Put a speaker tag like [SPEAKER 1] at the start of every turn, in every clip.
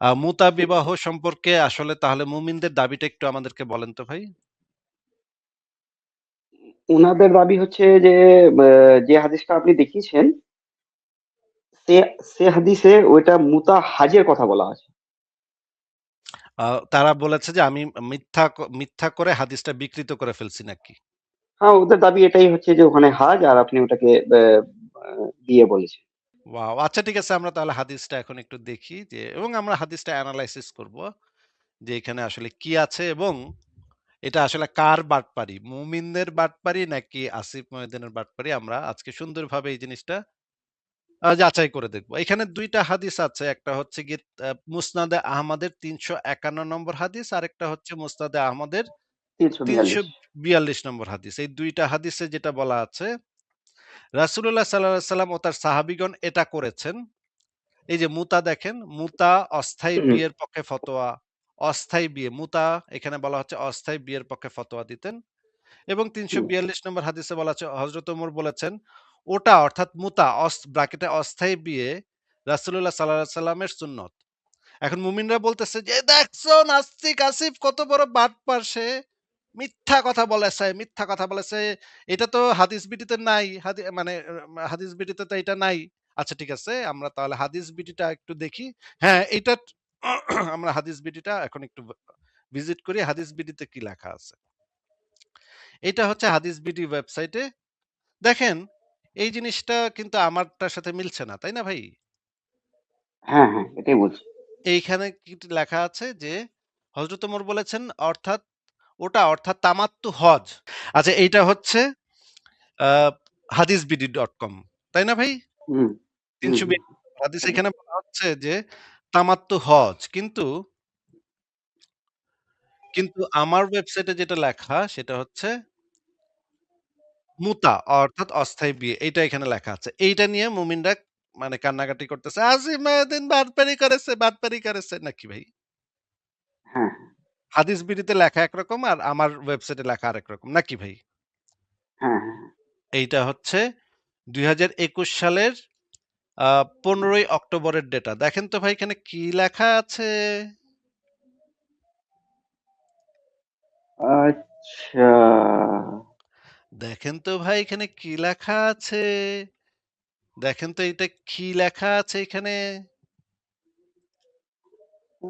[SPEAKER 1] মুতা বিবাহ সম্পর্কে আসলে তাহলে মুমিনদের দাবিটা একটু আমাদেরকে বলেন তো ভাই?
[SPEAKER 2] উনাদের দাবি হচ্ছে যে যে হাদিসটা আপনি দেখিয়েছেন সে হাদিসে ওইটা মুতা হাজের কথা বলা আছে।
[SPEAKER 1] তারা বলেছে যে আমি মিথ্যা মিথ্যা করে হাদিসটা বিকৃত করে ফেলছি নাকি?
[SPEAKER 2] হ্যাঁ, ওদের দাবি এটাই হচ্ছে যে ওখানে হাজ আর আপনি ওটাকে দিয়ে বলেছেন।
[SPEAKER 1] ওয়াও! আচ্ছা ঠিক আছে আমরা তাহলে হাদিসটা এখন একটু দেখি যে এবং আমরা হাদিসটা এনালাইসিস করব। যে এখানে আসলে কি আছে এবং এটা আসলে কার বাটপারি? মুমিনদের বাটপারি নাকি আসিফ মহিউদ্দিনের বাটপারি? আমরা আজকে সুন্দরভাবে এই জিনিসটা যাচাই করে দেখব। এখানে দুইটা হাদিস আছে। একটা হচ্ছে গিয়ে মুসনাদে আহমদের ৩৫১ নম্বর হাদিস, আর একটা হচ্ছে মুসনাদে আহমদের
[SPEAKER 2] ৩৪২
[SPEAKER 1] ৩৪২ নম্বর হাদিস। এই দুইটা হাদিসে যেটা বলা আছে, রাসূলুল্লাহ সাল্লাল্লাহু সাল্লাম ও তার সাহাবীগণ এটা করেছেন। এই যে মুতা দেখেন, মুতা অস্থায়ী বিয়ের পক্ষে ফতোয়া, অস্থায়ী বিয়ে, মুতা এখানে বলা হচ্ছে অস্থায়ী বিয়ের পক্ষে ফতোয়া দিতেন। এবং
[SPEAKER 2] হুম,
[SPEAKER 1] ৩৪২ নম্বর হাদিসে বলা আছে হযরত ওমর বলেছেন, ওটা অর্থাৎ মুতা অস ব্র্যাকেটে অস্থায়ী বিয়ে রাসূলুল্লাহ সাল্লাল্লাহু আলাইহি সাল্লামের সুন্নত। এখন মুমিনরা বলতেছে যে, "দেখছ নাস্তিক আসিফ কত বড় বাটপার সে। মিথ্যা কথা বলেছে, মিথ্যা কথা বলেছে। এটা তো হাদিস বিটিতে নাই। মানে হাদিস বিটিতে তো এটা নাই।" আচ্ছা ঠিক আছে। আমরা তাহলে হাদিস বিটিটা একটু দেখি। হ্যাঁ, এইটা আমরা হাদিস বিটিটা এখন একটু ভিজিট করি। হাদিস বিটিতে কি লেখা আছে। এটা হচ্ছে হাদিস বিডি ওয়েবসাইটে। দেখেন, এই জিনিসটা কিন্তু আমারটার সাথে মিলছে না। তাই না ভাই?
[SPEAKER 2] হ্যাঁ, হ্যাঁ, এটাই বলছি।
[SPEAKER 1] এইখানে কি লেখা আছে যে, হযরত ওমর বলেছেন অর্থাৎ ওটা অর্থাৎ তামাত্তু হজ। আচ্ছা এইটা হচ্ছে আ হাদিসবিডি.কম তাই না ভাই?
[SPEAKER 2] হুম, হুম,
[SPEAKER 1] ৩২০
[SPEAKER 2] হুম।
[SPEAKER 1] হাদিস এখানে বলা হচ্ছে যে তামাত্তু হজ। কিন্তু কিন্তু আমার ওয়েবসাইটে যেটা লেখা সেটা হচ্ছে মুতা অর্থাৎ অস্থায়ী বিয়ে। এইটা এখানে লেখা আছে। এইটা নিয়ে মুমিনরা মানে কান্নাকাটি করতেছে। আসিফ মাহমুদ্দিন বাটপারি করেছে, বাটপারি করেছে নাকি ভাই?
[SPEAKER 2] হ্যাঁ,
[SPEAKER 1] হাদিস বিডিতে লেখা একরকম আর আমার ওয়েবসাইটে লেখা আরেক রকম নাকি ভাই?
[SPEAKER 2] হ্যাঁ, হ্যাঁ, হ্যাঁ।
[SPEAKER 1] এইটা হচ্ছে ২০২১ সালের ১৫ই অক্টোবরের ডেটা। দেখেন তো ভাই এখানে কি লেখা আছে?
[SPEAKER 2] আচ্ছা।
[SPEAKER 1] দেখেন তো ভাই এখানে কি লেখা আছে? দেখেন তো এটা কি লেখা আছে এখানে?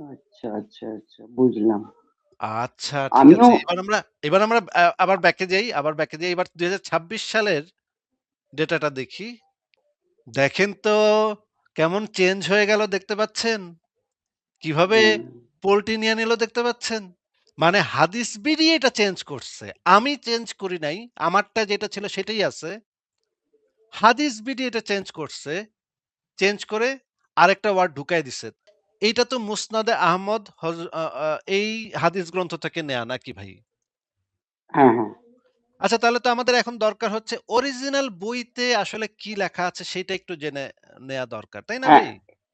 [SPEAKER 2] আচ্ছা, আচ্ছা, আচ্ছা বুঝলাম।
[SPEAKER 1] আচ্ছা ঠিক
[SPEAKER 2] আমিও
[SPEAKER 1] আছে। এবার আমরা এবার আমরা আ আবার ব্যাকে যাই, আবার ব্যাকে যাই। এবার ২০২৬ সালের ডেটাটা দেখি। দেখেন তো কেমন চেঞ্জ হয়ে গেল দেখতে পাচ্ছেন? কীভাবে
[SPEAKER 2] হুম,
[SPEAKER 1] পোল্টি নিয়ে নিল দেখতে পাচ্ছেন? মানে হাদিস বিডি এটা চেঞ্জ করছে। আমি চেঞ্জ করি নাই। আমারটা যেটা ছিল সেটাই আছে। হাদিস বিডি এটা চেঞ্জ করছে। চেঞ্জ করে আরেকটা ওয়ার্ড ঢুকায় দিছে। এইটা তো মুসনাদে আহমদ এই হাদিস গ্রন্থ থেকে নেয়া নাকি ভাই?
[SPEAKER 2] হ্যাঁ, হ্যাঁ,
[SPEAKER 1] আচ্ছা তাহলে তো আমাদের এখন দরকার হচ্ছে অরিজিনাল বইতে আসলে কি লেখা আছে সেটা একটু জেনে নেয়া দরকার। তাই না
[SPEAKER 2] হ্যাঁ,
[SPEAKER 1] ভাই?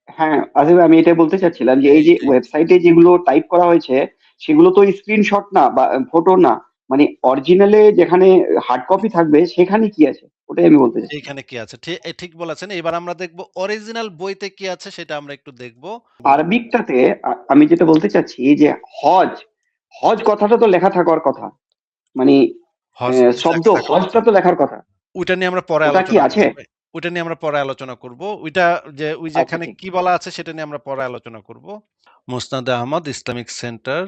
[SPEAKER 2] হ্যাঁ, আসলে আমি এটাই বলতে চাচ্ছিলাম যে এই যে ওয়েবসাইটে যেগুলো টাইপ করা হয়েছে সেগুলো তো স্ক্রিনশট না বা ফটো না। মানে অরিজিনালে যেখানে হার্ড কপি থাকবে সেখানে কি আছে? ওটাই আমি বলতে চাচ্ছিলাম।
[SPEAKER 1] এইখানে কি আছে? ঠিক বলেছেন। এবার আমরা দেখব অরিজিনাল বইতে কি আছে সেটা আমরা একটু দেখব।
[SPEAKER 2] আরবিকটাতে আমি যেটা বলতে চাচ্ছি যে হজ, হজ কথাটা তো লেখা থাকার কথা। মানে শব্দ হজটা তো লেখার কথা।
[SPEAKER 1] ওইটা নিয়ে আমরা পরে
[SPEAKER 2] ওটা কি আছে?
[SPEAKER 1] ওইটা নিয়ে আমরা পরে আলোচনা করব। ওইটা যে ওই
[SPEAKER 2] আচ্ছা
[SPEAKER 1] যেখানে কি বলা আছে সেটা নিয়ে আমরা পরে আলোচনা করব। মুসনাদে আহমদ ইসলামিক সেন্টার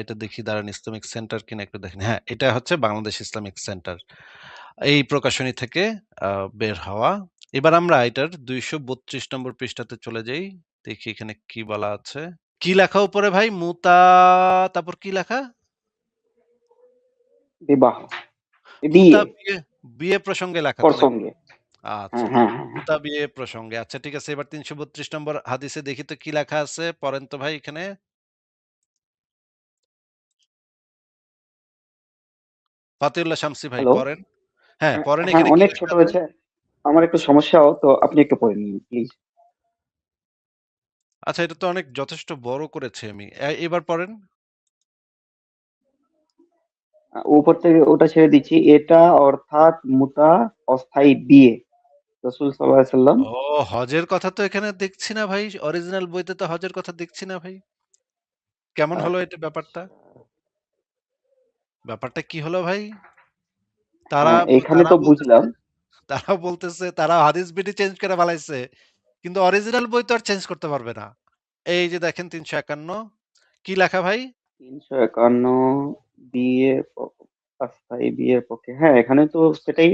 [SPEAKER 1] এটা দেখি দাঁড়ান ইসলামিক সেন্টার কিনা একটু দেখেন। হ্যাঁ, এটা হচ্ছে বাংলাদেশ ইসলামিক সেন্টার। এই প্রকাশনী থেকে বের হওয়া। এবার আমরা এটার ২৩২ নম্বর পৃষ্ঠাতে চলে যাই। দেখি এখানে কি বলা আছে। কি লেখা উপরে ভাই? মুতা তারপর কি লেখা?
[SPEAKER 2] বিবাহ, বিয়ে
[SPEAKER 1] প্রসঙ্গে লেখা
[SPEAKER 2] প্রসঙ্গে।
[SPEAKER 1] আচ্ছা। মুতা বিয়ে প্রসঙ্গে। আচ্ছা ঠিক আছে। এবার ৩৩২ নম্বর হাদিসে দেখি তো কি লেখা আছে? পড়েন তো ভাই এখানে। ফাতিউল্লাহ শামসি ভাই? পড়েন। হ্যাঁ,
[SPEAKER 2] হ্যাঁ,
[SPEAKER 1] পড়েন
[SPEAKER 2] হ্যাঁ,
[SPEAKER 1] এখানে
[SPEAKER 2] অনেক ছোট হয়েছে। আমার একটু সমস্যাও তো আপনি একটু পড়ে নিন প্লিজ।
[SPEAKER 1] আচ্ছা এটা তো অনেক যথেষ্ট বড় করেছি আমি। এবার পড়েন।
[SPEAKER 2] উপর থেকে ওটা ছেড়ে দিচ্ছি। এটা অর্থাৎ মুতা অস্থায়ী বিয়ে। রাসূল সাল্লাম?
[SPEAKER 1] ও হজের কথা তো এখানে দেখছি না ভাই। অরিজিনাল বইতে তো হজের কথা দেখছি না ভাই। কেমন হলো এটা ব্যাপারটা? ব্যাপারটা কি হলো ভাই? তারা
[SPEAKER 2] হ্যাঁ,
[SPEAKER 1] তারা
[SPEAKER 2] তো বুঝলাম।
[SPEAKER 1] তারা বলতেছে তারা হাদিস বিডি চেঞ্জ করে ফেলাইছে। কিন্তু অরিজিনাল বই তো আর চেঞ্জ করতে পারবে না। এই যে দেখেন ৩৫১ কি লেখা ভাই?
[SPEAKER 2] ৩৫১ বিয়ের প অস্থায়ী বিয়ের পক্ষে। হ্যাঁ, এখানে তো সেটাই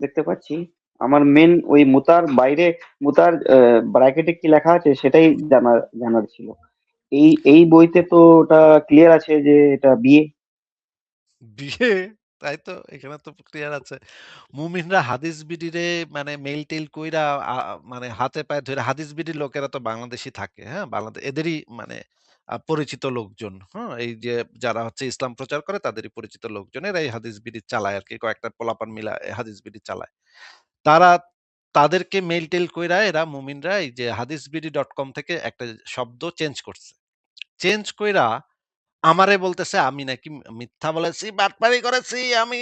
[SPEAKER 2] দেখতে পাচ্ছি। আমার মেন ওই মুতার বাইরে মুতার ব্র্যাকেটে কি লেখা আছে সেটাই জানার জানার ছিল। এই এই বইতে তো ওটা ক্লিয়ার আছে যে এটা বিয়ে।
[SPEAKER 1] বিয়ে? তাই তো এখানে তো ক্লিয়ার আছে। মুমিনরা হাদিস বিডিরে মানে মেইল-টেইল কইরা মানে হাতে পায়ে ধরে হাদিস বিডির লোকেরা তো বাংলাদেশী থাকে, হ্যাঁ? বাংলাদেশ এদেরই মানে পরিচিত লোকজন, হ্যাঁ? এই যে যারা হচ্ছে ইসলাম প্রচার করে তাদেরই পরিচিত লোকজন। এরা এই হাদিস বিডি চালায় আর কি কয়েকটা পোলাপান মিলা হাদিস বিডি চালায়। তারা তাদেরকে মেইল-টেইল কইরা এরা মুমিনরা এই যে হাদিস বিডি ডট কম থেকে একটা শব্দ চেঞ্জ করছে। চেঞ্জ কইরা আমারে বলতেছে আমি নাকি মিথ্যা বলেছি, বাটপারি করেছি, আমি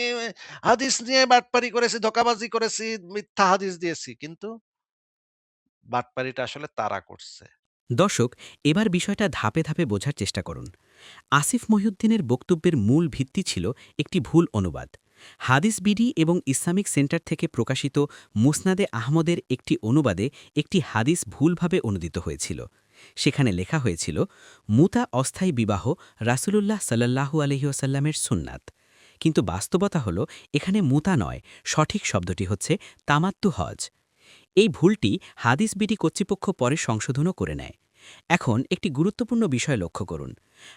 [SPEAKER 1] হাদিস নিয়ে বাটপারি করেছি, ধোঁকাবাজি করেছি, মিথ্যা হাদিস দিয়েছি। কিন্তু বাটপারিটা আসলে তারা করছে।
[SPEAKER 3] দর্শক এবার বিষয়টা ধাপে ধাপে বোঝার চেষ্টা করুন আসিফ মহিউদ্দিনের বক্তব্যের মূল ভিত্তি ছিল একটি ভুল অনুবাদ হাদিস বিডি এবং ইসলামিক সেন্টার থেকে প্রকাশিত মুসনাদে আহমদের একটি অনুবাদে একটি হাদিস ভুলভাবে অনুদিত হয়েছিল সেখানে লেখা হয়েছিল, মুতা অস্থায়ী বিবাহ রাসুলুল্লাহ সাল্লাল্লাহু আলহিউসাল্লামের সুন্নাত। কিন্তু বাস্তবতা হল, এখানে মুতা নয়, সঠিক শব্দটি হচ্ছে তামাত্তু হজ। এই ভুলটি হাদিস বিডি কর্তৃপক্ষ পরে সংশোধনও করে নেয়। এখন একটি গুরুত্বপূর্ণ বিষয় লক্ষ্য করুন।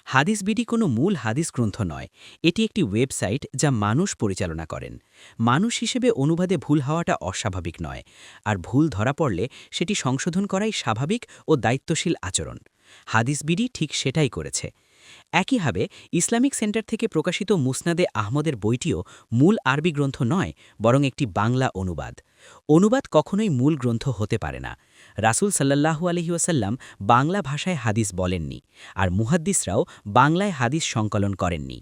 [SPEAKER 3] হাদিস বিডি কোনো মূল হাদিস গ্রন্থ নয়। এটি একটি ওয়েবসাইট যা মানুষ পরিচালনা করেন। মানুষ হিসেবে অনুবাদে ভুল হওয়াটা অস্বাভাবিক নয়, আর ভুল ধরা পড়লে সেটি সংশোধন করাই স্বাভাবিক ও দায়িত্বশীল আচরণ। হাদিস বিডি ঠিক সেটাই করেছে। একইভাবে ইসলামিক সেন্টার থেকে প্রকাশিত মুসনাদে আহমদের বইটিও মূল আরবি গ্রন্থ নয়, বরং একটি বাংলা অনুবাদ। অনুবাদ কখনোই মূল গ্রন্থ হতে পারে না। রাসুল সাল্লাহু আলহিউসাল্লাম বাংলা ভাষায় হাদিস বলেননি, আর মুহাদ্দিসরাও বাংলায় হাদিস সংকলন করেননি।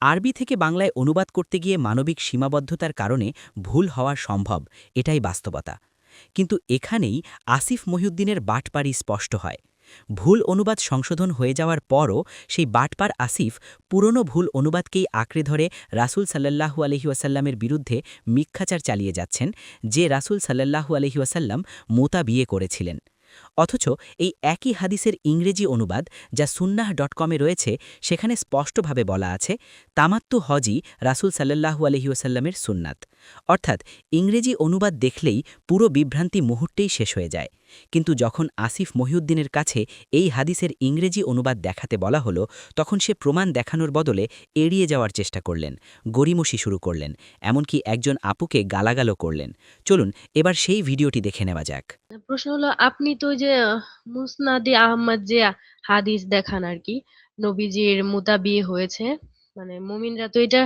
[SPEAKER 3] আরবি থেকে বাংলায় অনুবাদ করতে গিয়ে মানবিক সীমাবদ্ধতার কারণে ভুল হওয়া সম্ভব, এটাই বাস্তবতা। কিন্তু এখানেই আসিফ মহিউদ্দিনের বাটপাড়ি স্পষ্ট হয়। ভুল অনুবাদ সংশোধন হয়ে যাওয়ার পরও সেই বাটপার আসিফ পুরনো ভুল অনুবাদকেই আঁকড়ে ধরে রাসুল সাল্লাহু আলহিউসাল্লামের বিরুদ্ধে মিথ্যাচার চালিয়ে যাচ্ছেন, যে রাসুল সাল্লাহু আলহিউসাল্লাম মোতা বিয়ে করেছিলেন। অথচ এই একই হাদিসের ইংরেজি অনুবাদ যা সুন্নাহ ডট কমে রয়েছে, সেখানে স্পষ্টভাবে বলা আছে, তামাত্তু হজই রাসুল সাল্লাহু আলহিউসাল্লামের সুন্নাত। অর্থাৎ ইংরেজি অনুবাদ দেখলেই পুরো বিভ্রান্তি মুহূর্তেই শেষ হয়ে যায়। কিন্তু যখন আসিফ মহিউদ্দিনের কাছে এই হাদিসের ইংরেজি অনুবাদ দেখাতে বলা হলো, তখন সে প্রমাণ দেখানোর বদলে এড়িয়ে যাওয়ার চেষ্টা করলেন গরিমসি শুরু করলেন, এমনকি একজন আপুকে গালাগালও করলেন। চলুন, এবার সেই ভিডিওটি দেখে নেওয়া যাক।
[SPEAKER 4] প্রশ্ন হলো, আপনি তো যে, মুসনাদে আহমদ যে হাদিস দেখান আর কি, নবীজির বিয়ে হয়েছে মানে মুমিনরা তো এটা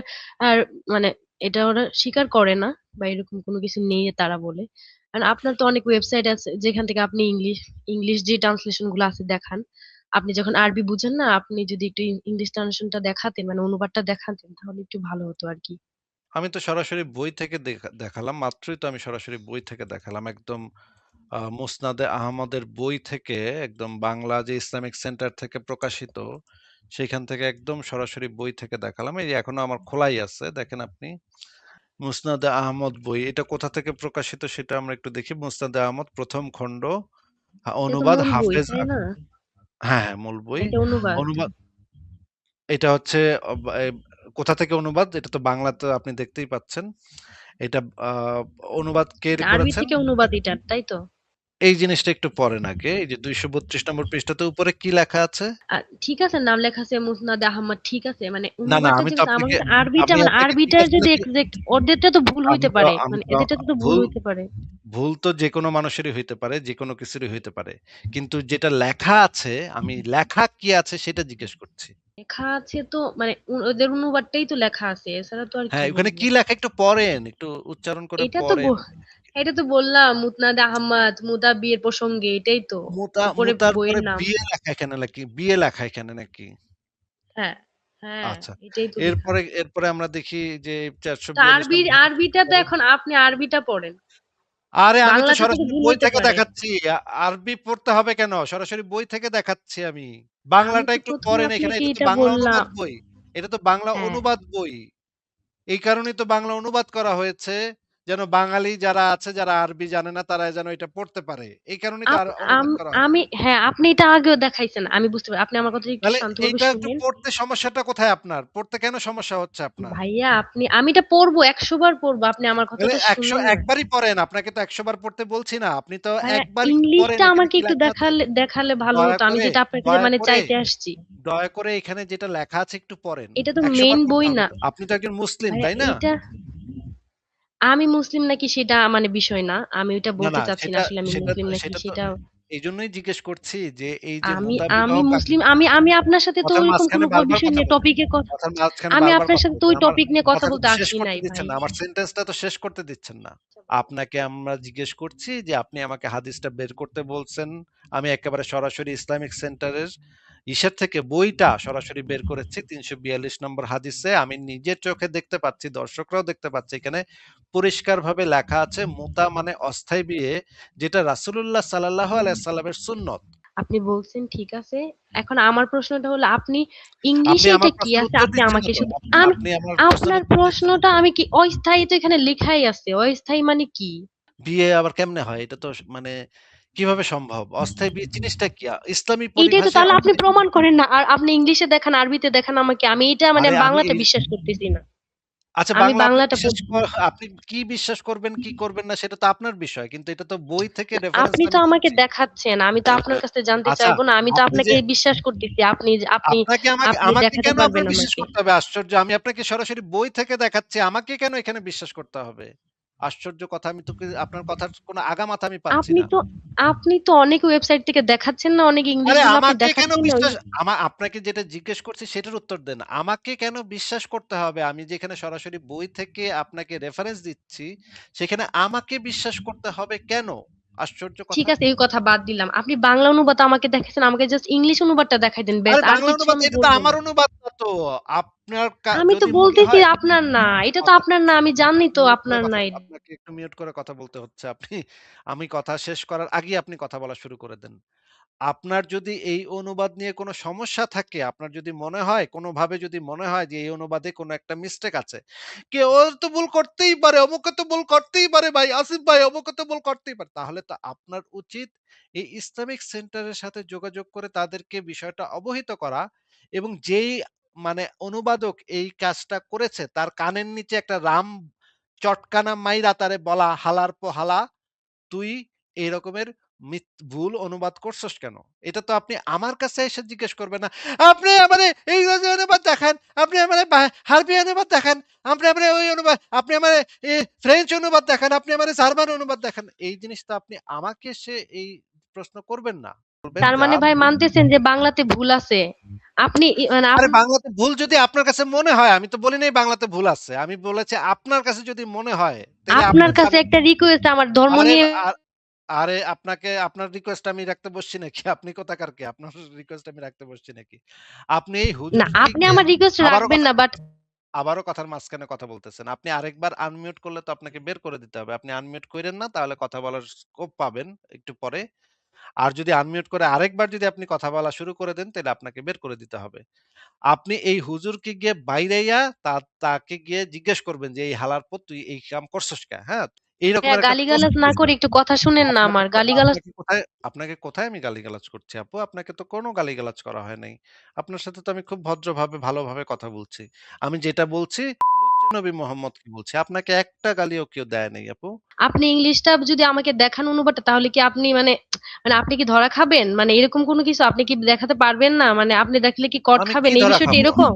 [SPEAKER 4] আর মানে এটা ওরা স্বীকার করে না, বা এরকম কোনো কিছু নেই তারা বলে। আর আপনার তো অনেক ওয়েবসাইট আছে যেখান থেকে আপনি ইংলিশ ইংলিশ যে ট্রান্সলেশনগুলো আছে দেখান আপনি যখন আরবি বুঝেন না আপনি যদি একটু ইংলিশ ট্রান্সলেশনটা দেখাতেন মানে অনুবাদটা দেখাতেন তাহলে একটু ভালো হতো আর কি
[SPEAKER 1] আমি তো সরাসরি বই থেকে দেখা দেখালাম। মাত্রই তো আমি সরাসরি বই থেকে দেখালাম। একদম আ মুসনাদে আহমদের বই থেকে একদম বাংলা যে ইসলামিক সেন্টার থেকে প্রকাশিত, সেখান থেকে একদম সরাসরি বই থেকে দেখালাম। এই যে এখনও আমার খোলাই আছে। দেখেন আপনি। মুসনাদে আহমদ বই। এটা কোথা থেকে প্রকাশিত সেটা আমরা একটু দেখি। মুসনাদে আহমদ প্রথম খণ্ড। অনুবাদ হাফেজ হ্যাঁ, হ্যাঁ, মূল বই।
[SPEAKER 4] অনুবাদ
[SPEAKER 1] এটা হচ্ছে কোথা থেকে অনুবাদ? এটা তো বাংলাতে আপনি দেখতেই পাচ্ছেন। এটা অনুবাদ কে
[SPEAKER 4] করেছেন আরবি? থেকে অনুবাদ এটা তাই তো
[SPEAKER 1] এই জিনিসটা একটু পড়েন আগে। এই যে ২৩২ নম্বর পৃষ্ঠাতে উপরে কি লেখা আছে?
[SPEAKER 4] ঠিক আছে নাম লেখা আছে মুসনাদে আহমদ ঠিক আছে মানে
[SPEAKER 1] না, না আমি তো আপনাকে
[SPEAKER 4] আরবিটা মানে আরবিটার যদি এক্সাক্ট ওদেরটা তো ভুল হইতে পারে মানে
[SPEAKER 1] তো
[SPEAKER 4] এদেরটাতে তো ভুল হইতে পারে
[SPEAKER 1] ভুল তো যেকোনো মানুষেরই হইতে পারে, যেকোনো কিছুরই হইতে পারে। কিন্তু যেটা লেখা আছে, আমি লেখা কি আছে সেটা জিজ্ঞেস করছি।
[SPEAKER 4] লেখা আছে তো মানে ওদের অনুবাদটাই তো লেখা আছে এছাড়া তো আর কি
[SPEAKER 1] হ্যাঁ, ওখানে কি লেখা একটু পড়েন, একটু উচ্চারণ করে
[SPEAKER 4] এটা তো
[SPEAKER 1] পড়েন।
[SPEAKER 4] এটা তো বললাম মুতনাদে আহমদ মুদা বিয়ের প্রসঙ্গে এটাই তো
[SPEAKER 1] মুতা মুতার
[SPEAKER 4] বইয়ের নাম
[SPEAKER 1] বিয়ে লেখা এখানে নাকি? বিয়ে লেখা এখানে নাকি?
[SPEAKER 4] হ্যাঁ হ্যাঁ
[SPEAKER 1] আচ্ছা। এরপরে এরপরে আমরা দেখি যে ৪৪২
[SPEAKER 4] আরবি আরবিটা তো এখন আপনি আরবিটা পড়েন
[SPEAKER 1] আরে আমি তো সরাসরি বই থেকে দেখাচ্ছি। আরবি পড়তে হবে কেন? সরাসরি বই থেকে দেখাচ্ছি আমি। বাংলাটা একটু পড়েন এখানে। এটা তো বাংলা অনুবাদ বই। এটা তো বাংলা
[SPEAKER 4] হ্যাঁ।
[SPEAKER 1] অনুবাদ বই। এই কারণেই তো বাংলা অনুবাদ করা হয়েছে। যেন বাঙালি যারা আছে যারা আরবি জানে না তারা যেন এটা পড়তে পারে। এই অনুবাদ
[SPEAKER 4] আম হ্যাঁ, আপনি এটা আগেও দেখাইছেন। আমি বুঝতে পারি। আপনি আমার কথাটা একটু
[SPEAKER 1] একটু পড়তে সমস্যাটা কোথায় আপনার? পড়তে কেন সমস্যা হচ্ছে আপনার?
[SPEAKER 4] ভাইয়া আপনি আমি এটা পড়ব ১০০ বার পড়ব। আপনি আমার কথাটা
[SPEAKER 1] ১০০
[SPEAKER 4] শুনুন না।
[SPEAKER 1] একবারই পড়েন। আপনাকে তো ১০০ বার পড়তে বলছি না। আপনি তো পড়েন
[SPEAKER 4] ইংলিশটা আমাকে একটু দেখালে দেখালে ভালো হতো। আমি যেটা আপনার কাছে মানে চাইতে আসছি।
[SPEAKER 1] দয়া করে এখানে যেটা লেখা আছে একটু পড়েন।
[SPEAKER 4] এটা তো
[SPEAKER 1] ১০০
[SPEAKER 4] মেইন বই না।
[SPEAKER 1] আপনি তো একজন মুসলিম, তাই না?
[SPEAKER 4] আমি মুসলিম নাকি সেটা মানে বিষয় না। আমি ওইটা
[SPEAKER 1] না,
[SPEAKER 4] বলতে চাচ্ছি না আসলে আমি মুসলিম নাকি
[SPEAKER 1] সেটা তো
[SPEAKER 4] সেটা
[SPEAKER 1] এইজন্যই জিজ্ঞেস করছি যে এই যে
[SPEAKER 4] আমি আমি মুসলিম আমি আমি আপনার সাথে তো
[SPEAKER 1] মাঝখানে
[SPEAKER 4] কোনো বিষয় নিয়ে টপিকে কথা আমি আপনার সাথে তো ওই টপিক নিয়ে কথা বলতে আসি নাই ভাই।
[SPEAKER 1] আমার সেন্টেন্সটা তো শেষ করতে দিচ্ছেন না। আপনাকে আমরা জিজ্ঞেস করছি যে আপনি আমাকে হাদিসটা বের করতে বলছেন। আমি একেবারে সরাসরি ইসলামিক সেন্টারের ইসের থেকে বইটা সরাসরি বের করেছি ৩৪২ নম্বর হাদিসে। আমি নিজের চোখে দেখতে পাচ্ছি, দর্শকরাও দেখতে পাচ্ছে এখানে পরিষ্কারভাবে লেখা আছে মুতা মানে অস্থায়ী বিয়ে যেটা রাসূলুল্লাহ সাল্লাল্লাহু আলাইহি সাল্লামের সুন্নত।
[SPEAKER 4] আপনি বলছেন ঠিক আছে। এখন আমার প্রশ্নটা হলো আপনি ইংলিশে এটা কি আছে আপনি আমাকে শুধু আপনার। প্রশ্নটা আমি কি অস্থায়ী তো এখানে লেখাই আছে। অস্থায়ী মানে কি?
[SPEAKER 1] বিয়ে আবার কেমনে হয়? এটা তো মানে কীভাবে সম্ভব? অস্থায়ী বিয়ে জিনিসটা কি? ইসলামী
[SPEAKER 4] এটাই তো তাহলে আপনি প্রমাণ করেন না। আর আপনি ইংলিশে দেখান, আরবিতে দেখান আমাকে। আমি এটা মানে বাংলাটা বিশ্বাস করতেছি না।
[SPEAKER 1] আচ্ছা
[SPEAKER 4] বাংলাটা
[SPEAKER 1] আপনি কি বিশ্বাস করবেন, কি করবেন না সেটা তো আপনার বিষয়। কিন্তু এটা তো বই থেকে রেফারেন্স
[SPEAKER 4] আপনি তো আমাকে দেখাচ্ছেন। আমি তো আপনার কাছ থেকে জানতে
[SPEAKER 1] আচ্ছা,
[SPEAKER 4] চাইব না। আমি তো আপনাকে বিশ্বাস করতেছি। আপনি আপনি
[SPEAKER 1] আমাকে কেন বিশ্বাস করতে হবে? আশ্চর্য! আমি আপনাকে সরাসরি বই থেকে দেখাচ্ছি। আমাকে কেন এখানে বিশ্বাস করতে হবে? আশ্চর্য কথা আমি তো আপনার কথার কোনো আগামাথা আমি পাচ্ছি
[SPEAKER 4] আপনি তো আপনি তো অনেক ওয়েবসাইট থেকে দেখাচ্ছেন না অনেক ইংলিশ
[SPEAKER 1] আমাকে কেন বিশ্বাস আমার আপনাকে যেটা জিজ্ঞেস করছি সেটার উত্তর দেন। আমাকে কেন বিশ্বাস করতে হবে? আমি যেখানে সরাসরি বই থেকে আপনাকে রেফারেন্স দিচ্ছি, সেখানে আমাকে বিশ্বাস করতে হবে কেন? আশ্চর্য
[SPEAKER 4] ঠিক আছে এই কথা বাদ দিলাম। আপনি বাংলা অনুবাদ আমাকে দেখাইছেন। আমাকে জাস্ট ইংলিশ অনুবাদটা দেখাই দেন। ব্যাস
[SPEAKER 1] আর
[SPEAKER 4] কিছু
[SPEAKER 1] অনুবাদ এটা তো আমার অনুবাদ তো। আপনার
[SPEAKER 4] আমি তো বলতেছি আপনার না। এটা তো আপনার না। আমি জানি তো আপনার না।
[SPEAKER 1] আপনাকে একটু মিউট করে কথা বলতে হচ্ছে। আপনি আমি কথা শেষ করার আগে আপনি কথা বলা শুরু করে দেন। আপনার যদি এই অনুবাদ নিয়ে কোনো সমস্যা থাকে, আপনার যদি মনে হয় কোনোভাবে যদি মনে হয় যে এই অনুবাদে কোনো একটা মিস্টেক আছে। কেউ তো ভুল করতেই পারে, অমুকে তো ভুল করতেই পারে ভাই, আসিফ ভাই অমুকে তো ভুল করতেই পারে। তাহলে তো আপনার উচিত এই ইসলামিক সেন্টারের সাথে যোগাযোগ করে তাদেরকে বিষয়টা অবহিত করা এবং যেই মানে অনুবাদক এই কাজটা করেছে তার কানের নিচে একটা রাম চটকানা মাইরা তারে বলা হালার পো হালা তুই এই রকমের ভুল অনুবাদ করছস কেন? এটা তো আপনি আমার কাছে এসে জিজ্ঞেস করবেন না। আপনি আমারে ইংরেজি অনুবাদ দেখান, আপনি আমারে বা আরবি অনুবাদ দেখান, আপনি আমারে ওই অনুবাদ, আপনি আমারে ফ্রেঞ্চ অনুবাদ দেখান, আপনি আমারে জার্মান অনুবাদ দেখান। এই জিনিসটা আপনি আমাকে এসে এই প্রশ্ন করবেন না।
[SPEAKER 4] তার মানে ভাই মানতেছেন যে বাংলাতে ভুল আছে। আপনি মানে
[SPEAKER 1] আরে বাংলাতে ভুল যদি আপনার কাছে মনে হয়, আমি তো বলি নাই বাংলাতে ভুল আছে। আমি বলেছি আপনার কাছে যদি মনে হয়,
[SPEAKER 4] আপনার কাছে একটা রিকোয়েস্ট আমার ধর্ম নিয়ে
[SPEAKER 1] আরে আপনাকে আপনার রিকোয়েস্ট আমি রাখতে বসছি নাকি? আপনি কোথাকার কে? আপনার রিকোয়েস্ট আমি রাখতে বসছি নাকি? আপনি এই
[SPEAKER 4] না আপনি আমার রিকোয়েস্ট রাখবেন না বাট
[SPEAKER 1] আবারও কথার মাঝখানে কথা বলতেছেন। আপনি আরেকবার আনমিউট করলে তো আপনাকে বের করে দিতে হবে। আপনি আনমিউট কইরেন না তাহলে কথা বলার স্কোপ পাবেন একটু পরে। আর যদি আনমিউট করে আরেকবার যদি আপনি কথা বলা শুরু করে দেন তাহলে আপনাকে বের করে দিতে হবে। আপনি এই হুজুরকে গিয়ে বাইরাইয়া তা তাকে গিয়ে জিজ্ঞেস করবেন যে, "এই হালার পর তুই এই কাম করছিস কে?" হ্যাঁ?
[SPEAKER 4] হ্যাঁ, গালিগালাজ না। করে একটু কথা শুনেন না আমার। গালিগালাজ
[SPEAKER 1] কোথায় আপনাকে কোথায় আমি গালিগালাজ করছি আপু? আপনাকে তো কোনো গালিগালাজ করা হয় নাই। আপনার সাথে তো আমি খুব ভদ্রভাবে ভালোভাবে কথা বলছি। আমি যেটা বলছি নবী মোহাম্মদকে বলছি। আপনাকে একটা গালিও কেউ দেয় নাই আপু।
[SPEAKER 4] আপনি ইংলিশটা যদি আমাকে দেখান অনুবাদটা তাহলে কি আপনি মানে মানে আপনি কি ধরা খাবেন? মানে এরকম কোনো কিছু আপনি কি দেখাতে পারবেন না? মানে আপনি দেখলে কি কট খাবেন? এই বিষয়টা এরকম?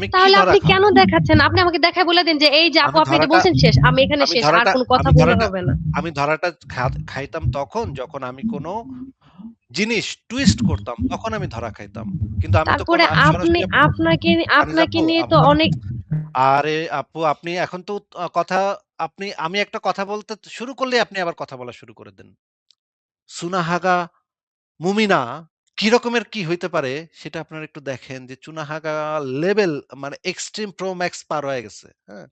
[SPEAKER 1] কি
[SPEAKER 4] তাহলে আপনি কেন দেখাচ্ছেন? আপনি আমাকে দেখায় বলে দেন যে এই যে আপু আপনি এটা বলছেন শেষ। আমি এখানে শেষ। আর কোনো কথা
[SPEAKER 1] ধরাটা
[SPEAKER 4] হবে না।
[SPEAKER 1] আমি ধরাটা খাইতাম তখন যখন আমি কোনো জিনিস টুইস্ট করতাম। তখন আমি ধরা খাইতাম। কিন্তু আমি তো
[SPEAKER 4] তারপরে আপনি আপনাকে আপনাকে নিয়ে তো অনেক
[SPEAKER 1] আরে আপু আপনি এখন তো কথা আপনি আমি একটা কথা বলতে শুরু করলেই আপনি আবার কথা বলা শুরু করে দেন। সুনাহাগা মুমিনা কি রকমের কি হইতে পারে সেটা আপনারা একটু দেখেন যে চুনাহাগা লেভেল মানে এক্সট্রিম প্রো ম্যাক্স পার হয়ে গেছে। হ্যাঁ?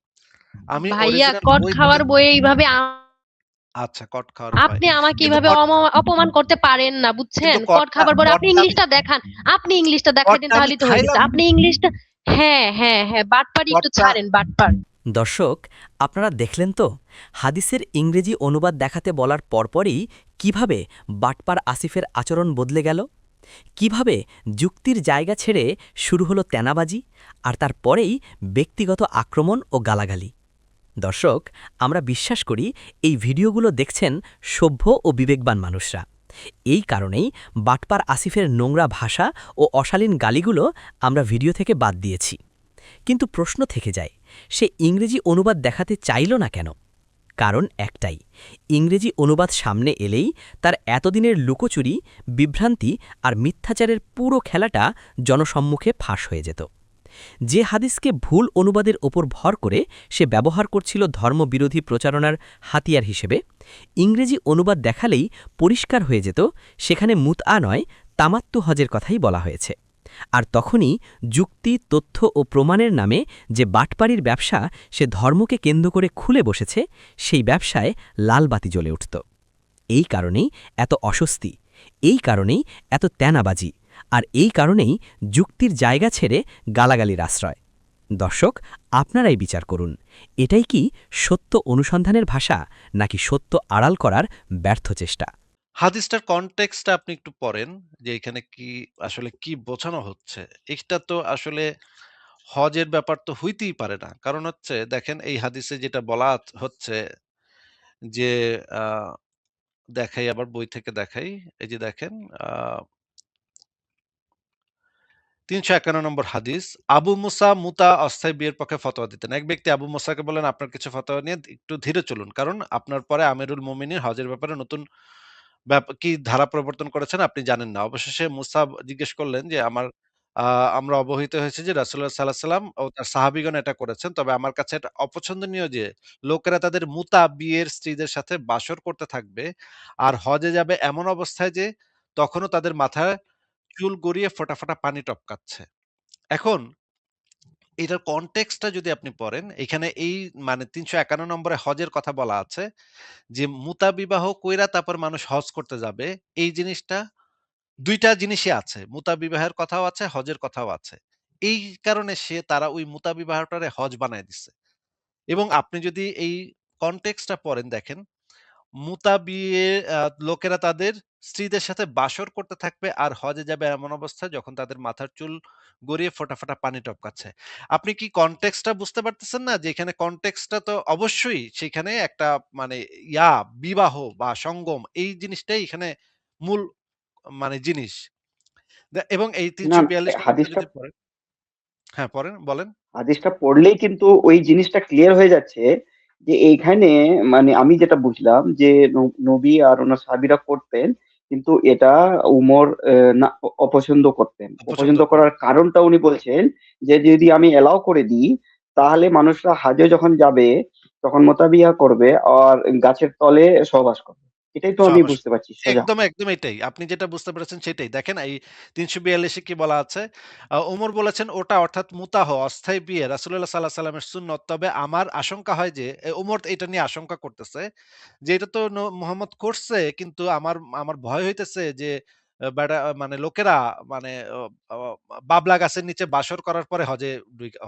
[SPEAKER 1] আমি
[SPEAKER 4] ভাইয়া কট
[SPEAKER 1] বই
[SPEAKER 4] খাওয়ার বইয়ে এইভাবে
[SPEAKER 1] আচ্ছা, কট খাওয়ার
[SPEAKER 4] আপনি আমাকে অম অপমান করতে পারেন না, বুঝছেন? কট খাবার পরে আপনি ইংলিশটা দেখান। আপনি ইংলিশটা দেখাইতেন
[SPEAKER 1] কটটা আমি
[SPEAKER 4] তাহলেই তো হয়ে গেছে। আপনি ইংলিশটা হ্যাঁ, হ্যাঁ, হ্যাঁ, বাটপারি একটু ছাড়েন, বাটপার।
[SPEAKER 3] দর্শক আপনারা দেখলেন তো হাদিসের ইংরেজি অনুবাদ দেখাতে বলার পরপরই কীভাবে বাটপার আসিফের আচরণ বদলে গেল কীভাবে যুক্তির জায়গা ছেড়ে শুরু হলো তেনাবাজি আর তারপরেই ব্যক্তিগত আক্রমণ ও গালাগালি দর্শক, আমরা বিশ্বাস করি এই ভিডিওগুলো দেখছেন সভ্য ও বিবেকবান মানুষরা। এই কারণেই বাটপার আসিফের নোংরা ভাষা ও অশালীন গালিগুলো আমরা ভিডিও থেকে বাদ দিয়েছি। কিন্তু প্রশ্ন থেকে যায়, সে ইংরেজি অনুবাদ দেখাতে চাইল না কেন? কারণ একটাই, ইংরেজি অনুবাদ সামনে এলেই তার এতদিনের লুকোচুরি, বিভ্রান্তি আর মিথ্যাচারের পুরো খেলাটা জনসম্মুখে ফাঁস হয়ে যেত। যে হাদিসকে ভুল অনুবাদের ওপর ভর করে সে ব্যবহার করছিল ধর্মবিরোধী প্রচারণার হাতিয়ার হিসেবে, ইংরেজি অনুবাদ দেখালেই পরিষ্কার হয়ে যেত, সেখানে মুতআ নয়, তামাত্তু হজের কথাই বলা হয়েছে। আর তখনই যুক্তি, তথ্য ও প্রমাণের নামে যে বাটপাড়ির ব্যবসা সে ধর্মকে কেন্দ্র করে খুলে বসেছে, সেই ব্যবসায় লাল বাতি জ্বলে উঠত। এই কারণেই এত অস্বস্তি, এই কারণেই এত তেনাবাজি আর এই কারণেই যুক্তির জায়গা ছেড়ে গালাগালির আশ্রয় দর্শক, আপনারাই বিচার করুন এটাই কি সত্য অনুসন্ধানের ভাষা, নাকি সত্য আড়াল করার ব্যর্থ চেষ্টা
[SPEAKER 1] হাদিসটার কনটেক্সটটা আপনি একটু পড়েন, যে এখানে কি, আসলে কি বোঝানো হচ্ছে। এটা তো আসলে হজের ব্যাপার তো হইতেই পারে না। কারণ হচ্ছে, দেখেন এই হাদিসে যেটা বলা হচ্ছে যে দেখাই, আবার বই থেকে দেখাই। এই যে দেখেন আ ৩৫১ নম্বর হাদিস। আবু মুসা মুতা অস্থায়ী বিয়ের পক্ষে ফতোয়া দিতেন। এক ব্যক্তি আবু মুসাকে বলেন "আপনার কিছু ফতোয়া নিয়ে একটু ধীরে চলুন। কারণ আপনার পরে আমিরুল মুমিনিন হজের ব্যাপারে নতুন কি ধারা প্রবর্তন করেছেন আপনি জানেন না।" অবশেষে মুসা জিজ্ঞেস করলেন যে, "আমার আমরা অবহিত হয়েছি যে রাসূলুল্লাহ সাল্লাল্লাহু আলাইহি সাল্লাম ও তার সাহাবীগণ এটা করেছেন। তবে আমার কাছে এটা অপছন্দনীয় যে লোকেরা তাদের মুতা বিয়ের স্ত্রীদের সাথে বাসর করতে থাকবে আর হজে যাবে এমন অবস্থায় যে তখনও তাদের মাথায় চুল গড়িয়ে ফোঁটা, ফোঁটা পানি টপকাচ্ছে।" এখন এটার কনটেক্সটটা যদি আপনি পড়েন, এখানে এই মানে ৩৫১ নম্বরে হজের কথা বলা আছে যে মুতা বিবাহ কইরা তারপর মানুষ হজ করতে যাবে। এই জিনিসটা ২ টা জিনিসই আছে। মুতা বিবাহের কথাও আছে, হজের কথাও আছে। এই কারণে সে তারা ওই মুতা বিবাহটারে হজ বানায় দিছে। এবং আপনি যদি এই কনটেক্সটটা পড়েন দেখেন, মুতা বিয়ে লোকেরা তাদের স্ত্রীদের সাথে বাসর করতে থাকবে আর হজে যাবে এমন অবস্থায় যখন তাদের মাথার চুল গড়িয়ে ফোঁটা, ফোঁটা পানি টপকাচ্ছে। আপনি কি কনটেক্সটটা বুঝতে পারতেছেন না? যে এখানে কনটেক্সটটা তো অবশ্যই সেখানে একটা মানে ইয়া বিবাহ বা সঙ্গম এই জিনিসটাই এখানে মূল মানে জিনিস। দে এবং এই
[SPEAKER 2] না,
[SPEAKER 1] ৩৪২ নম্বরটা
[SPEAKER 2] হাদিসটা
[SPEAKER 1] যদি পড়েন হ্যাঁ, পড়েন, বলেন।
[SPEAKER 2] হাদিসটা পড়লেই কিন্তু ওই জিনিসটা ক্লিয়ার হয়ে যাচ্ছে যে এইখানে মানে আমি যেটা বুঝলাম যে নবী আর ওনার সাবিরা করতেন কিন্তু এটা উমর না অপছন্দ করতেন।
[SPEAKER 1] অপছন্দ
[SPEAKER 2] অপছন্দ করার কারণটা উনি বলছেন যে যদি আমি এলাও করে দিই তাহলে মানুষরা হাজে যখন যাবে তখন মোতাবিয়া করবে আর গাছের তলে সহবাস করবে। এটাই তো আমি বুঝতে পারছি
[SPEAKER 1] একদম, একদম এটাই। আপনি যেটা বুঝতে পেরেছেন সেটাই। দেখেন এই ৩৪২ এ কি বলা আছে? ওমর বলেছেন ওটা অর্থাৎ মুতাহ অস্থায়ী বিয়ে রাসূলুল্লাহ সাল্লাল্লাহু আলাইহি সাল্লামের সুন্নত। তবে আমার আশঙ্কা হয় যে ওমর এটা নিয়ে আশঙ্কা করতেছে যে এটা তো মুহাম্মদ করছে কিন্তু আমার আমার ভয় হইতেছে যে মানে লোকেরা মানে বাবলা গাছের নিচে বাসর করার পরে হজে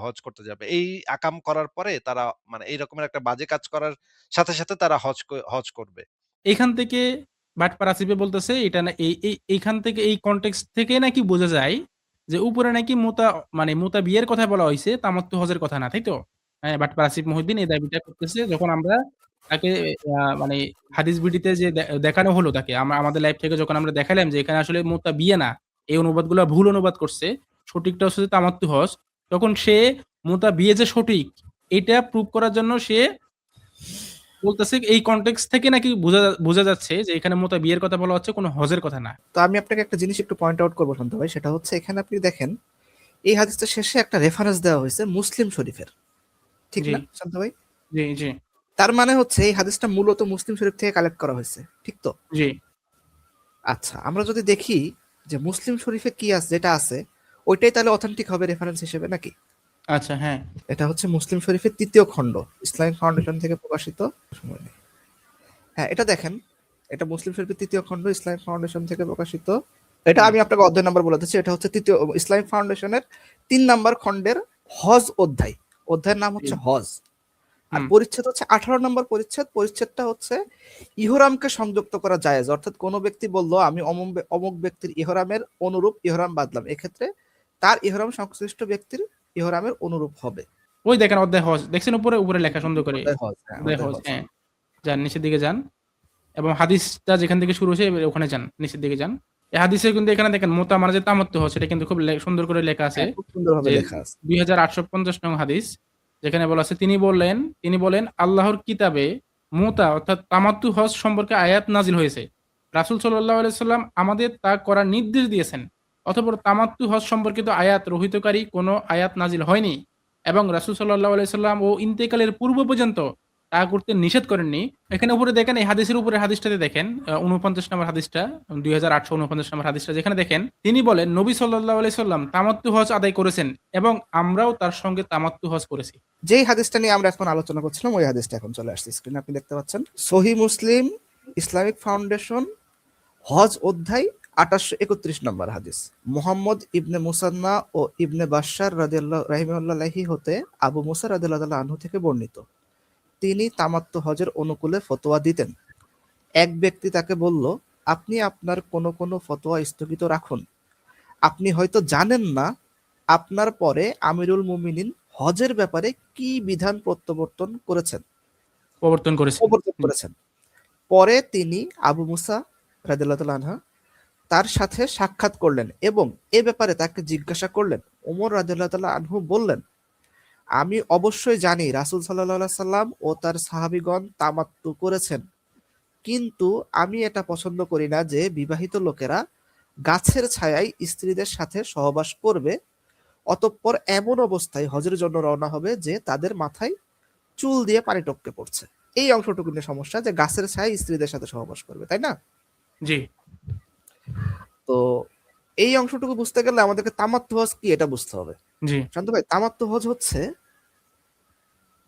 [SPEAKER 1] হজ করতে যাবে। এই আকাম করার পরে তারা মানে এই রকমের একটা বাজে কাজ করার সাথে, সাথে তারা হজ হজ করবে।
[SPEAKER 5] এখান থেকে বাটপার আসিফে বলতেছে এটা না এই এই এইখান থেকে এই কনটেক্সট থেকে নাকি বোঝা যায় যে উপরে নাকি মোতা মানে মোতা বিয়ের কথা বলা হইছে তামাত্তু হজের কথা না, তাই তো? হ্যাঁ, বাটপার আসিফ মহিউদ্দিন এই দাবিটা করতেছে যখন আমরা তাকে মানে হাদিস বিডিতে যে দেখানো হলো তাকে আমরা আমাদের লাইভ থেকে যখন আমরা দেখালাম যে এখানে আসলে মোতা বিয়ে না, এই অনুবাদগুলা ভুল অনুবাদ করছে। সঠিকটা হচ্ছে তামাত্তু হজ। তখন সে মোতা বিয়ে যে সঠিক এটা প্রুভ করার জন্য সে বলতেছে এই কনটেক্সট থেকে নাকি বোঝা বোঝা যাচ্ছে যে এখানে মোতা বিয়ের কথা বলা হচ্ছে কোনো হজের কথা না।
[SPEAKER 6] তো আমি আপনাকে একটা জিনিস একটু পয়েন্ট আউট করব শান্ত ভাই সেটা হচ্ছে এখানে আপনি দেখেন এই হাদিসটা শেষে একটা রেফারেন্স দেওয়া হয়েছে মুসলিম শরীফের। ঠিক না শান্ত ভাই?
[SPEAKER 5] জি, জি,
[SPEAKER 6] তার মানে হচ্ছে এই হাদিসটা মূলত মুসলিম শরীফ থেকে কালেক্ট করা হয়েছে ঠিক তো?
[SPEAKER 5] জি।
[SPEAKER 6] আচ্ছা আমরা যদি দেখি যে মুসলিম শরীফে কি আছে যেটা আছে ওইটাই তাহলে অথেন্টিক হবে রেফারেন্স হিসেবে নাকি?
[SPEAKER 5] আচ্ছা হ্যাঁ।
[SPEAKER 6] এটা হচ্ছে মুসলিম শরীফের তৃতীয় খণ্ড ইসলামিক ফাউন্ডেশন থেকে প্রকাশিত। হ্যাঁ এটা দেখেন এটা মুসলিম শরীফের তৃতীয় খণ্ড ইসলামিক ফাউন্ডেশন থেকে প্রকাশিত। এটা আমি আপনাকে অধ্যায় নাম্বার বলে দিচ্ছি এটা হচ্ছে তৃতীয় ইসলামিক ফাউন্ডেশনের তিন নাম্বার খণ্ডের হজ অধ্যায়। অধ্যায়ের নাম হচ্ছে হজ। আর পরিচ্ছেদ হচ্ছে আঠারো নম্বর পরিচ্ছেদ পরিচ্ছেদটা হচ্ছে ইহরামকে সংযুক্ত করা জায়েজ অর্থাৎ কোনো ব্যক্তি বলল আমি অমুক ব্যক্তির ইহরামের অনুরূপ ইহরাম বাঁধলাম এক্ষেত্রে তার ইহরাম সংশ্লিষ্ট ব্যক্তির ইহরামের অনুরূপ হবে।
[SPEAKER 5] ওই দেখেন অধ্যায় হজ। দেখছেন উপরে? উপরে লেখা সুন্দর করে।
[SPEAKER 6] অধ্যায় হজ, হ্যাঁ।
[SPEAKER 5] হ্যাঁ। যান নিচের দিকে যান। এবং হাদিসটা যেখান থেকে শুরু হয়েছে ওখানে যান নিচের দিকে যান। এই হাদিসে কিন্তু এখানে দেখেন মোতা মানে যে সেটা কিন্তু খুব সুন্দর করে লেখা আছে।
[SPEAKER 6] হ্যাঁ, লেখা আছে।
[SPEAKER 5] দুই হাজার আটশো পঞ্চাশ নং হাদিস যেখানে বলা আছে তিনি বললেন তিনি বলেন আল্লাহর কিতাবে মোতা অর্থাৎ তামাত্তু হজ সম্পর্কে আয়াত নাজিল হয়েছে। রাসুল সাল্লাহ আলাইসাল্লাম আমাদের তা করার নির্দেশ দিয়েছেন। অতঃপর তামাত্তু হজ সম্পর্কিত আয়াত রহিতকারী কোনো আয়াত নাজিল হয়নি এবং রাসুল সাল্লাহ আলাইসাল্লাম ও ইন্তেকালের পূর্ব পর্যন্ত তা করতে নিষেধ করেননি। এখানে উপরে দেখেন, এই হাদিসের উপরে হাদিসটাতে দেখেন উনপঞ্চাশ নম্বর হাদিসটা, দুই হাজার আটশো উনপঞ্চাশ নম্বর হাদিসটা যেখানে দেখেন, তিনি বলেন, নবী সাল্লাহ আলাইসাল্লাম তামাত্তু হজ আদায় করেছেন এবং আমরাও তার সঙ্গে তামাত্তু হজ করেছি।
[SPEAKER 6] যেই হাদিসটা নিয়ে আমরা এখন আলোচনা করছিলাম, ওই হাদিসটা এখন চলে আসছে স্ক্রিনে আপনি দেখতে পাচ্ছেন সহি মুসলিম ইসলামিক ফাউন্ডেশন হজ অধ্যায় আঠাশশো একত্রিশ নম্বর হাদিস। মোহাম্মদ ইবনে মুসান্না ও ইবনে বাশার রাদিয়াল্লাহ রাহিমাল্লাহি হতে আবু মুসা রাদিয়াল্লাহু আনহু থেকে বর্ণিত। তিনি তামাত্ম হজের অনুকূলে ফতোয়া দিতেন। এক ব্যক্তি তাকে বলল আপনি আপনার কোন কোন ফতোয়া স্থগিত রাখুন। আপনি হয়তো জানেন না আপনার পরে আমিরুল মুমিনিন হজের ব্যাপারে কি বিধান প্রত্যাবর্তন করেছেন।
[SPEAKER 5] প্রবর্তন করেছি
[SPEAKER 6] প্রবর্তন করেছেন। পরে তিনি আবু মুসা রাদিয়াল্লাহু আনহা তার সাথে সাক্ষাৎ করলেন এবং এ ব্যাপারে তাকে জিজ্ঞাসা করলেন। ওমর তাআলা আনহু বললেন, আমি অবশ্যই জানি রাসূল আলাইহি সাল্লাম ও তার সাহাবিগণ তামাত্তু করেছেন। কিন্তু আমি এটা পছন্দ করি না যে বিবাহিত লোকেরা গাছের ছায়ায় স্ত্রীদের সাথে সহবাস করবে। অতঃপর এমন অবস্থায় হজের জন্য রওনা হবে যে তাদের মাথায় চুল দিয়ে পানি টপকে পড়ছে। এই অংশটুকু নিয়ে সমস্যা যে গাছের ছায় স্ত্রীদের সাথে সহবাস করবে, তাই না?
[SPEAKER 5] জি।
[SPEAKER 6] তো এই অংশটুকু বুঝতে গেলে আমাদেরকে তামাত্ম হজ কি এটা বুঝতে হবে। শান্ত ভাই তামাত্ম হজ হচ্ছে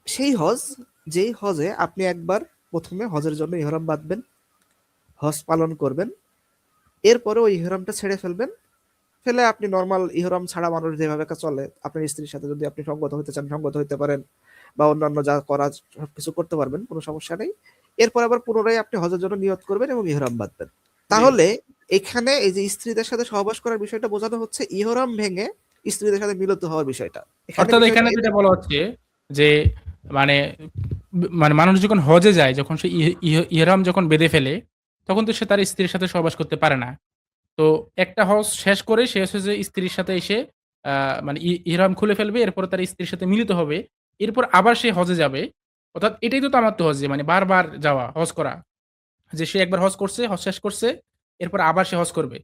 [SPEAKER 6] সেই হজ যেই হজে আপনি একবার প্রথমে হজের জন্য ইহরাম বাঁধবেন হজ পালন করবেন এরপরে ওই ইহরামটা ছেড়ে ফেলবেন ফেলে আপনি নর্মাল ইহরাম ছাড়া মানুষ যেভাবে চলে আপনার স্ত্রীর সাথে যদি আপনি সঙ্গত হতে চান সঙ্গত হতে পারেন বা অন্যান্য যা করা সবকিছু করতে পারবেন কোনো সমস্যা নেই। এরপর আবার পুনরায় আপনি হজের জন্য নিয়ত করবেন এবং ইহরাম বাঁধবেন। তাহলে এখানে এই যে স্ত্রীদের সাথে সহবাস করার বিষয়টা বোঝানো হচ্ছে ইহরাম ভেঙে স্ত্রীদের সাথে মিলিত হওয়ার বিষয়টা।
[SPEAKER 5] অর্থাৎ এখানে যেটা বলা হচ্ছে যে মানে মানে মানুষ যখন হজে যায় যখন সে ইহ- ইহ- ইহরাম যখন বেঁধে ফেলে তখন তো সে তার স্ত্রীর সাথে সহবাস করতে পারে না। তো একটা হজ শেষ করে সে হচ্ছে যে স্ত্রীর সাথে এসে আহ, মানে ইহরাম খুলে ফেলবে এরপর তার স্ত্রীর সাথে মিলিত হবে এরপর আবার সে হজে যাবে। অর্থাৎ এটাই তো তামাত্ম হজ মানে বারবার যাওয়া হজ করা। যে সে একবার হজ করছে হজ শেষ করছে এরপর আবার সে হজ করবে।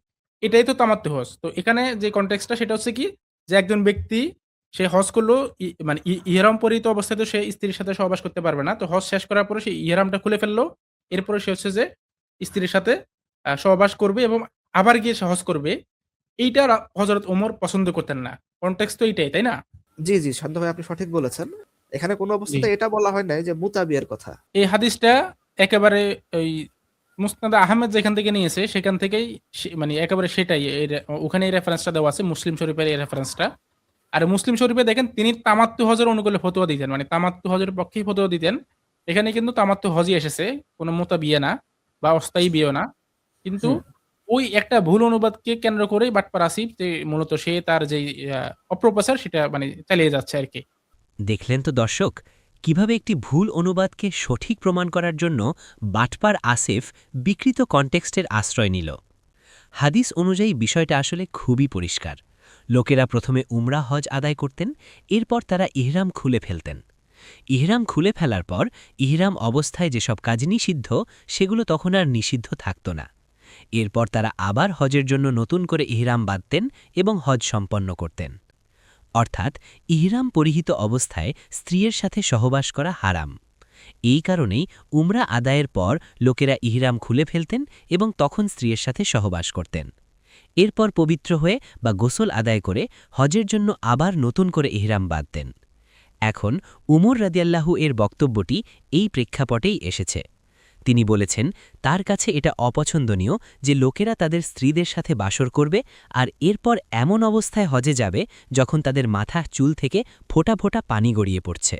[SPEAKER 5] এটাই তো তামাত্ম হজ। তো এখানে যে কনটেক্সটটা সেটা হচ্ছে কি? যে একজন ব্যক্তি সে হজ করল মানে ইহরাম পরিহিত অবস্থায় তো সে স্ত্রীর সাথে সহবাস করতে পারবে না। তো হজ শেষ করার পরে সে ইহরামটা খুলে ফেলল। এরপরে সে হচ্ছে যে স্ত্রীর সাথে সহবাস করবে এবং আবার গিয়ে সে হজ করবে। এইটা হজরত ওমর পছন্দ করতেন না। কন্টেক্স তো এইটাই তাই না?
[SPEAKER 6] জি জি শান্ত ভাই আপনি সঠিক বলেছেন। এখানে কোনো অবস্থাতে এটা বলা হয় নাই যে মুতাবিয়ার কথা।
[SPEAKER 5] এই হাদিসটা একেবারে ওই মুসনাদ আহমেদ যেখান থেকে নিয়েছে সেখান থেকেই সে- মানে একেবারে সেটাই ওখানে এই রেফারেন্সটা দেওয়া আছে মুসলিম শরীফের এই রেফারেন্সটা আর মুসলিম শরীফে দেখেন তিনি তামাত্তু হজের অনুকূলে ফতোয়া দিতেন মানে তামাত্তু হজের পক্ষেই ফতোয়া দিতেন। এখানে কিন্তু তামাত্তু হজই এসেছে কোনো মোতা বিয়ে না বা অস্থায়ী বিয়ে না। কিন্তু ওই একটা ভুল অনুবাদকে কেন্দ্র করেই বাটপার আসিফ যে মূলত সে তার যে আহ, অপপ্রচার সেটা মানে চালিয়ে যাচ্ছে আর কি।
[SPEAKER 3] দেখলেন তো দর্শক কীভাবে একটি ভুল অনুবাদকে সঠিক প্রমাণ করার জন্য বাটপার আসিফ বিকৃত কনটেক্সটের আশ্রয় নিল। হাদিস অনুযায়ী বিষয়টা আসলে খুবই পরিষ্কার। লোকেরা প্রথমে উমরা হজ আদায় করতেন, এরপর তারা ইহরাম খুলে ফেলতেন। ইহরাম খুলে ফেলার পর ইহরাম অবস্থায় যেসব কাজ নিষিদ্ধ, সেগুলো তখন আর নিষিদ্ধ থাকত না। এরপর তারা আবার হজের জন্য নতুন করে ইহরাম বাঁধতেন এবং হজ সম্পন্ন করতেন। অর্থাৎ ইহরাম পরিহিত অবস্থায় স্ত্রীর সাথে সহবাস করা হারাম। এই কারণেই উমরা আদায়ের পর লোকেরা ইহরাম খুলে ফেলতেন এবং তখন স্ত্রীর সাথে সহবাস করতেন। এরপর পবিত্র হয়ে বা গোসল আদায় করে হজের জন্য আবার নতুন করে ইহরাম বাঁধতেন। এখন উমর রাদিয়াল্লাহু এর বক্তব্যটি এই প্রেক্ষাপটেই এসেছে। তিনি বলেছেন, তার কাছে এটা অপছন্দনীয় যে লোকেরা তাদের স্ত্রীদের সাথে বাসর করবে আর এরপর এমন অবস্থায় হজে যাবে যখন তাদের মাথা চুল থেকে ফোটা ফোটা পানি গড়িয়ে পড়ছে।